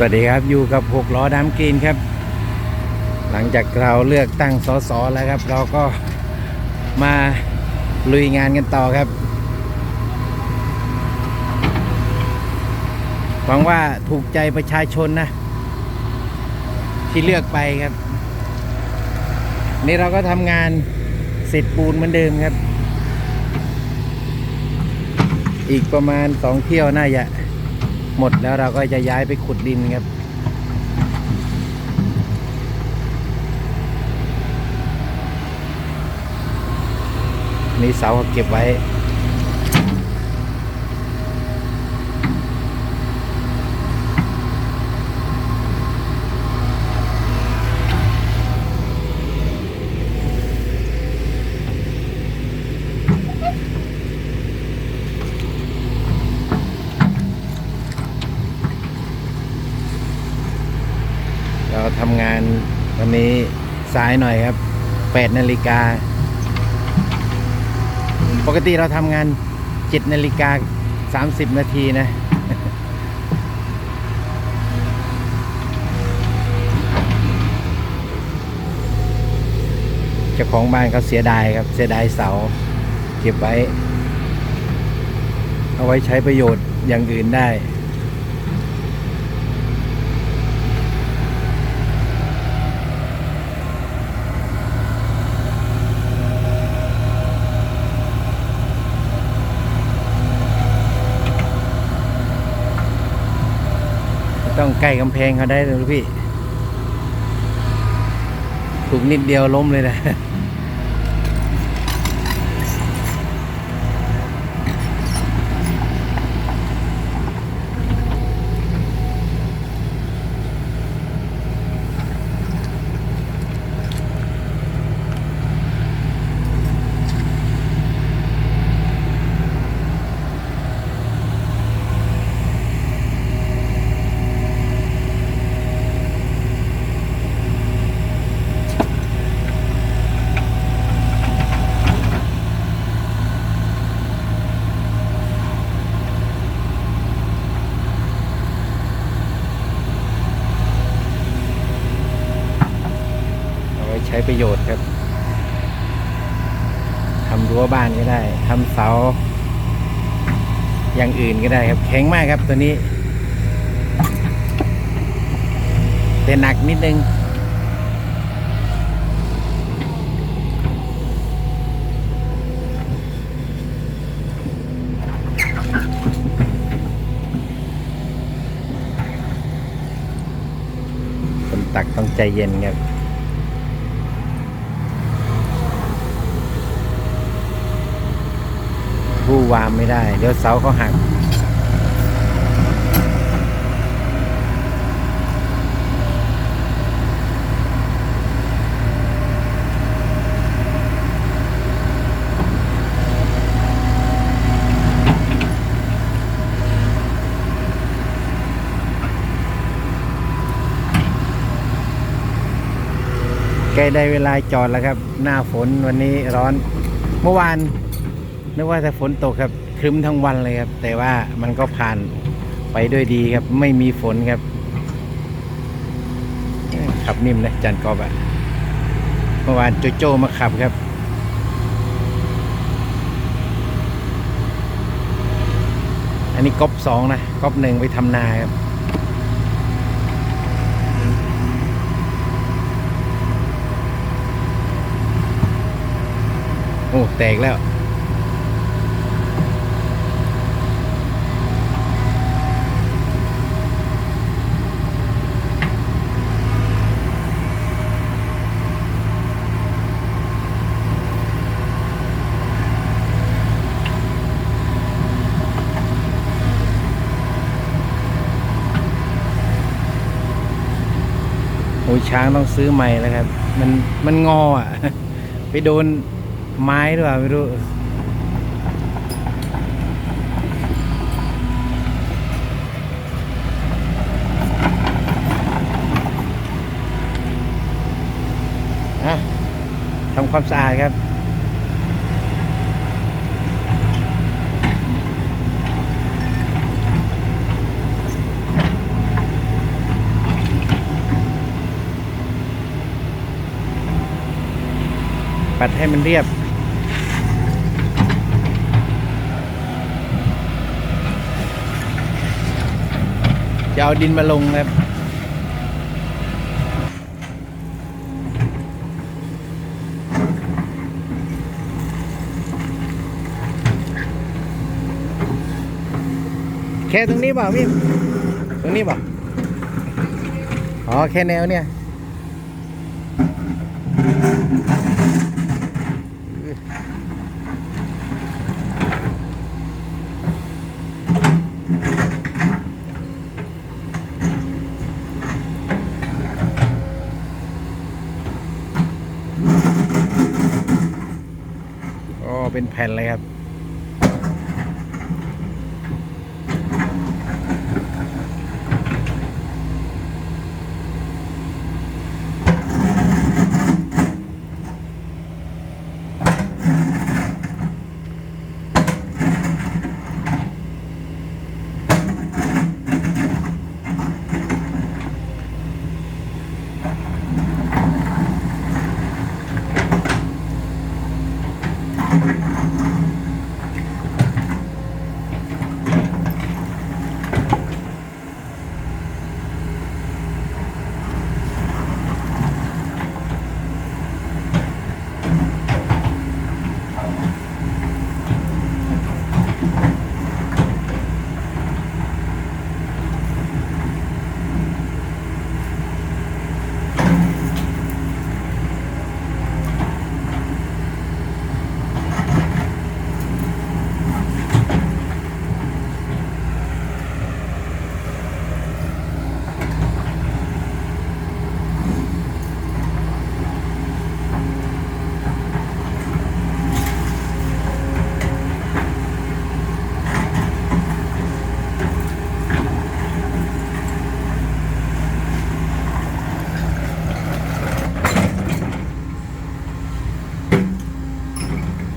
สวัสดีครับอยู่กับหกล้อน้ำกรีนครับ หลังจากเราเลือกตั้งสสแล้วครับ เราก็มาลุยงานกันต่อครับหวังว่าถูกใจประชาชนนะ ที่เลือกไปครับ นี่เราก็ทำงานเสร็จปูนเหมือนเดิมครับ อีกประมาณสองเที่ยวน่าจะ หมดแล้วเราก็จะย้ายไปขุดดินครับนี่เสาเก็บไว้ งานวันนี้สายหน่อยครับ8นาฬิกา ปกติเราทำงาน7นาฬิกา30 นาทีนะ เจ้าของบ้านเขาเสียดายครับ เสียดายเสา เก็บไว้ เอาไว้ใช้ประโยชน์อย่างอื่นได้ ต้องใกล้กำแพงเขาได้เลยพี่ ถูกนิดเดียวล้มเลยนะ ใช้ประโยชน์ครับทำรั้วบ้านก็ได้ทำเสา อย่างอื่นก็ได้ครับแข็งมากครับตัวนี้ แต่หนักนิดนึงคนตักต้องใจเย็นครับ วามไม่ได้ เดี๋ยวเสาเขาหัก ใกล้ได้เวลาจอดแล้วครับ หน้าฝนวันนี้ร้อนเมื่อวาน นึกว่าจะฝนตกครับครึ้มทั้งวันเลยครับ แต่ว่ามันก็ผ่านไปด้วยดีครับ ไม่มีฝนครับขับนิ่มนะจันกอบอะเมื่อวานโจโจมาขับครับอันนี้ก๊อปสองนะก๊อปหนึ่งไปทำนาครับโอ้ แตกแล้ว โอ้ยช้างต้องซื้อใหม่แล้วครับ มันมันงออะ ไปโดนไม้หรือเปล่าไม่รู้ทำความสะอาดครับ ดให้มันเรียบ จะเอาดินมาลงครับแค่ตรงนี้เปล่าพี่ ตรงนี้เปล่าอ๋อ แค่แนวเนี่ย เป็นแผ่นเลยครับ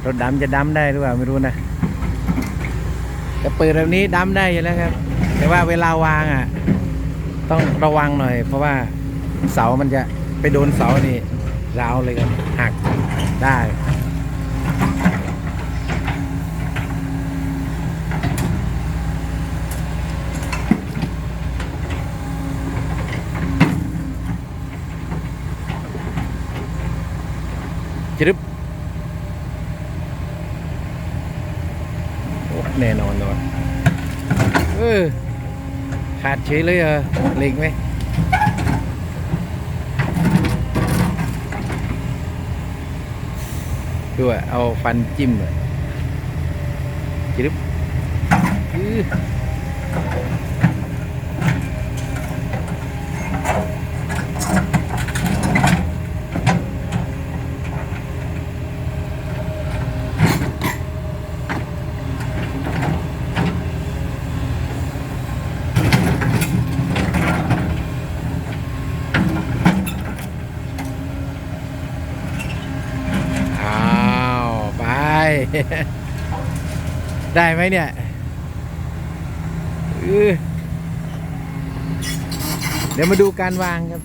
รถดำจะดำได้หรือเปล่าไม่รู้นะแต่เปิดแบบนี้ดำได้อยู่แล้วครับ แต่ว่าเวลาวางอะ ต้องระวังหน่อย เพราะว่าเสามันจะไปโดนเสานี่ร้าวเลยครับหักได้จรึบโอ้แน่นอนเลยเอ ขาดเฉยเลยเหรอเล็งไหมดูอ่าเอาฟันจิ้มเลยจรึบ ได้ไหมเนี่ยเดี๋ยวมาดูการวางครับ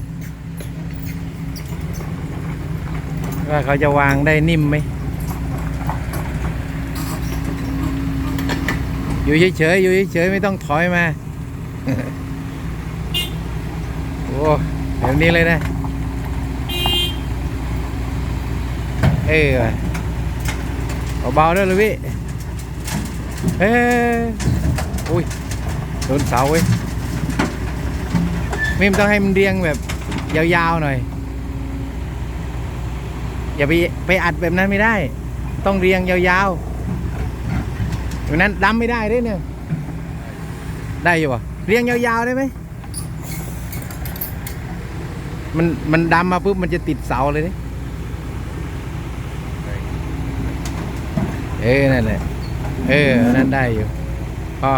ว่าเขาจะวางได้นิ่มไหม อยู่เฉยๆ อยู่เฉยๆ ไม่ต้องถอยมา โอ้แบบนี้เลยนะ เออ เบาๆด้วยเลยพี่เอ้ยอุ้ยโดนเสาเว้ยมิมต้องให้มันเรียงแบบยาวๆหน่อย อย่าไปไปอัดแบบนั้นไม่ได้ ต้องเรียงยาวๆอย่างนั้นดำไม่ได้ด้วยเนี่ย ได้อยู่ปะเรียงยาวๆได้ไหมมันมันดำมาปุ๊บมันจะติดเสาเลยดิเออนั่นแหละเออนั่นได้อยู่พอ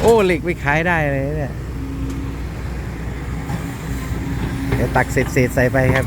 โอ้เหล็กไปขายได้เลยเนี่ยเดี๋ยวตักเศษๆใส่ไปครับ